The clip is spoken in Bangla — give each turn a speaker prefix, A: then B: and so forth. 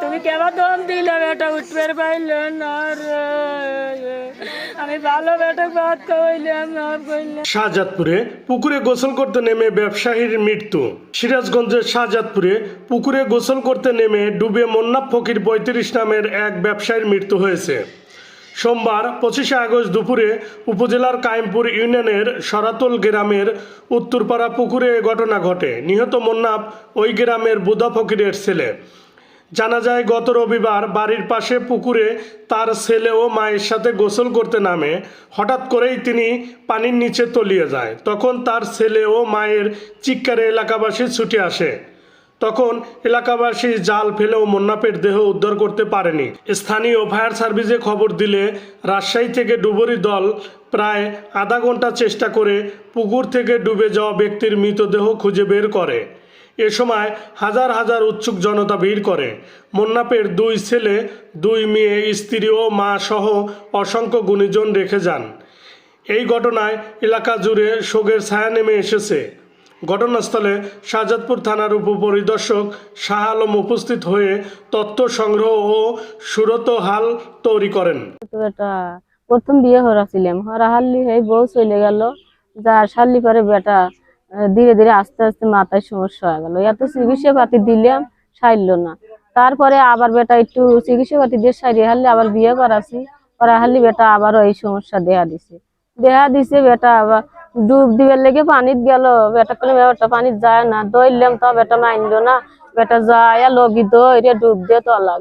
A: তুমি কেমন দম দিলে বেটা? উঠবে আমি ভালো বেটা বাদ
B: শাহজাদপুরে পুকুরে গোসল করতে নেমে ব্যবসায়ীর মৃত্যু। সিরাজগঞ্জের শাহজাদপুরে পুকুরে গোসল করতে নেমে ডুবে মন্নাফ ফকির পঁয়ত্রিশ নামের এক ব্যবসায়ীর মৃত্যু হয়েছে। সোমবার পঁচিশে আগস্ট দুপুরে উপজেলার কায়েমপুর ইউনিয়নের সরাতল গ্রামের উত্তরপাড়া পুকুরে ঘটনা ঘটে। নিহত মন্নাফ ওই গ্রামের বুধা ফকিরের ছেলে। জানা যায়, গত রবিবার বাড়ির পাশে পুকুরে তার ছেলে ও মায়ের সাথে গোসল করতে নামে। হঠাৎ করেই তিনি পানির নিচে তলিয়ে যায়। তখন তার ছেলে ও মায়ের চিৎকারে এলাকাবাসী ছুটে আসে। তখন এলাকাবাসী জাল ফেলেও মোন্নাপের দেহ উদ্ধার করতে পারেনি। স্থানীয় ফায়ার সার্ভিসে খবর দিলে রাজশাহী থেকে ডুবুরি দল প্রায় আধা ঘণ্টা চেষ্টা করে পুকুর থেকে ডুবে যাওয়া ব্যক্তির মৃতদেহ খুঁজে বের করে। এ সময় হাজার হাজার উৎসুক জনতা ভিড় করে। মোন্নাপের দুই ছেলে, দুই মেয়ে, স্ত্রী ও মা সহ অসংখ্য গুণীজন রেখে যান। এই ঘটনায় এলাকা জুড়ে শোকের ছায়া নেমে এসেছে। ঘটনাস্থলে শাহজাদপুর থানার উপপরিদর্শক শাহ আলম উপস্থিত হয়ে তথ্য সংগ্রহ ও সুরত হাল তৈরি করেন।
C: প্রথম বিয়ে হরাছিলাম হরা হাল্লি হয়ে বউ চলে গেল। যা সাল্লি পরে বেটা ধীরে ধীরে আস্তে আস্তে মাথায় সমস্যা হয়ে গেল। এত চিকিৎসা পাতি দিলাম সারল না। তারপরে আবার বেটা একটু চিকিৎসা পাতি দিয়ে সারিয়ে হারলে আবার বিয়ে করাছি। করা হারলি বেটা আবারও এই সমস্যা দেহা দিছে। দেহা দিছে বেটা আবার ডুব দিবার লেগে পানিত গেল। বেটা করলে বেটা, পানিত যায় না দইলাম তো বেটা মানলো না। বেটা যায় লগি দই ডুব দিয়ে তলা